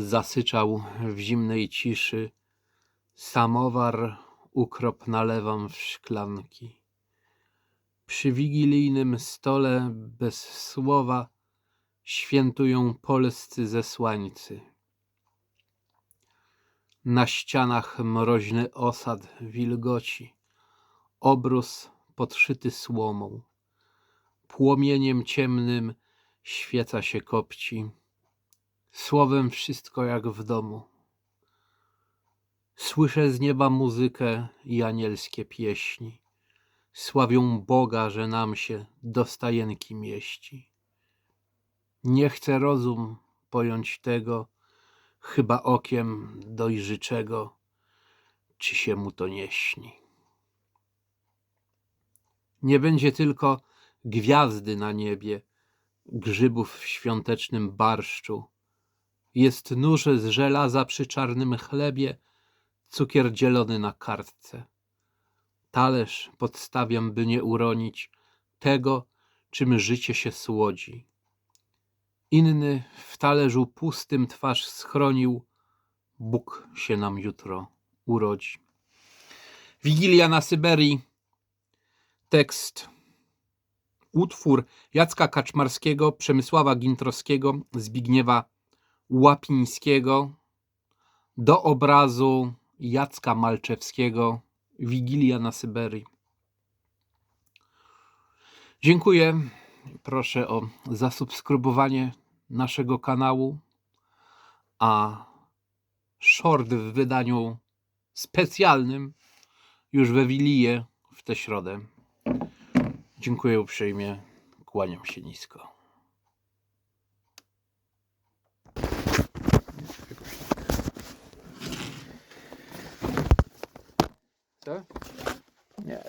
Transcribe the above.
Zasyczał w zimnej ciszy. Samowar ukrop nalewam w szklanki. Przy wigilijnym stole bez słowa świętują polscy zesłańcy. Na ścianach mroźny osad wilgoci, obrus podszyty słomą. Płomieniem ciemnym świeca się kopci, słowem wszystko jak w domu. Słyszę z nieba muzykę i anielskie pieśni. Sławią Boga, że nam się do stajenki mieści. Nie chce rozum pojąć tego, chyba okiem dojrzyczego, czy się mu to nie śni. Nie będzie tylko gwiazdy na niebie, grzybów w świątecznym barszczu. Jest nóż z żelaza przy czarnym chlebie, cukier dzielony na kartce. Talerz podstawiam, by nie uronić tego, czym życie się słodzi. Inny w talerzu pustym twarz schronił, Bóg się nam jutro urodzi. Wigilia na Syberii. Tekst. Utwór Jacka Kaczmarskiego, Przemysława Gintrowskiego, Zbigniewa Łapińskiego do obrazu Jacka Malczewskiego Wigilia na Syberii. Dziękuję. Proszę o zasubskrybowanie naszego kanału, a short w wydaniu specjalnym już we Wiliję w tę środę. Dziękuję uprzejmie. Kłaniam się nisko. Co? Nie.